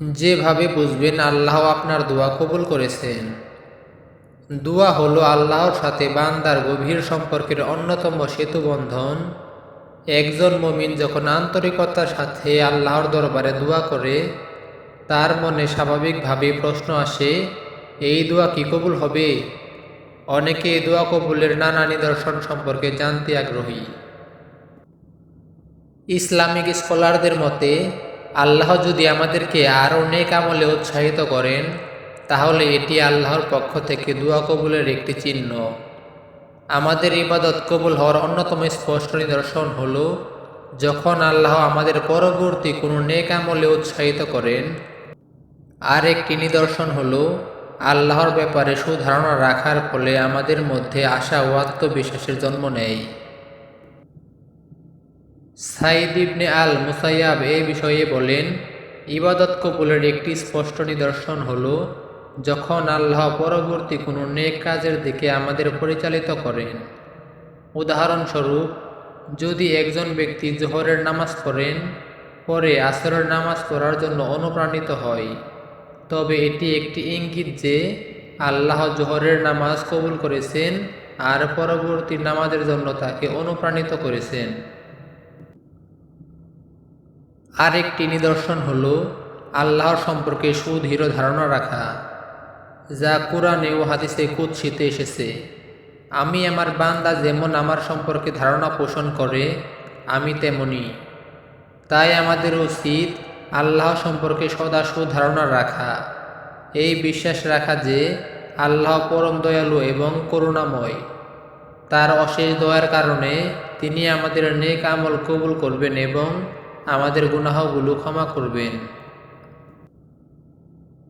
যেভাবে বুঝবেন আল্লাহ আপনার দোয়া কবুল করেছেন। দোয়া হলো আল্লাহর সাথে বান্দার গভীর সম্পর্কের অন্যতম সেতুবন্ধন একজন মমিন যখন আন্তরিকতার সাথে আল্লাহর দরবারে দোয়া করে, তার মনে স্বাভাবিকভাবে প্রশ্ন আসে, এই দোয়া কি কবুল হবে? অনেকে এই দোয়া কবুলের নানা নিদর্শন সম্পর্কে জানতে আগ্রহী। ইসলামিক স্কলারদের মতে আল্লাহ যদি আমাদেরকে আরও নেক আমলে উৎসাহিত করেন, তাহলে এটি আল্লাহর পক্ষ থেকে দোয়া কবুলের একটি চিহ্ন। আমাদের ইবাদত কবুল হওয়ার অন্যতম স্পষ্ট নিদর্শন হল, যখন আল্লাহ আমাদের পরবর্তী কোনো নেক আমলে উৎসাহিত করেন আর একটি নিদর্শন হল, আল্লাহর ব্যাপারে সুধারণা রাখার ফলে আমাদের মধ্যে আশা ও আত্মবিশ্বাসের জন্ম নেয়। সাইদ ইবনে আল মুসাইয়াব এই বিষয়ে বলেন, ইবাদত কবুলের একটি স্পষ্ট নিদর্শন হল, যখন আল্লাহ পরবর্তী কোনো নেক কাজের দিকে আমাদের পরিচালিত করেন। উদাহরণস্বরূপ, যদি একজন ব্যক্তি জোহরের নামাজ পড়েন, পরে আসরের নামাজ পড়ার জন্য অনুপ্রাণিত হয়, তবে এটি একটি ইঙ্গিত যে আল্লাহ জোহরের নামাজ কবুল করেছেন আর পরবর্তী নামাজের জন্য তাকে অনুপ্রাণিত করেছেন। আরেকটি নিদর্শন হল আল্লাহর সম্পর্কে সুদৃঢ় ধারণা রাখা, যা কোরআনে ও হাদিসে কুৎসিতে এসেছে। আমি আমার বান্দা যেমন আমার সম্পর্কে ধারণা পোষণ করে, আমি তেমনি। তাই আমাদের উচিত আল্লাহ সম্পর্কে সদা সুধারণা রাখা। এই বিশ্বাস রাখা যে আল্লাহ পরম দয়ালু এবং করুণাময়। তার অশেষ দয়ার কারণে তিনি আমাদের নেক আমল কবুল করবেন এবং আমাদের গুনাহগুলো ক্ষমা করবেন।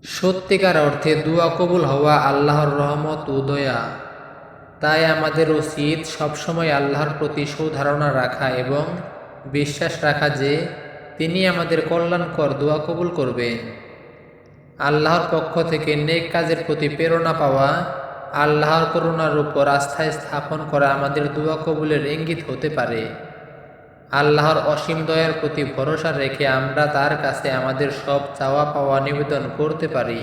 সত্যিকার অর্থে দুয়া কবুল হওয়া আল্লাহর রহমত ও দয়া। তাই আমাদের উচিত সবসময় আল্লাহর প্রতি সুধারণা রাখা এবং বিশ্বাস রাখা যে তিনি আমাদের কল্যাণকর দোয়া কবুল করবেন। আল্লাহর পক্ষ থেকে নেক কাজের প্রতি প্রেরণা পাওয়া, আল্লাহর করুণার উপর আস্থায় স্থাপন করা আমাদের দোয়া কবুলের ইঙ্গিত হতে পারে। আল্লাহর অসীম দয়ের প্রতি ভরসা রেখে আমরা তার কাছে আমাদের সব চাওয়া পাওয়া নিবেদন করতে পারি।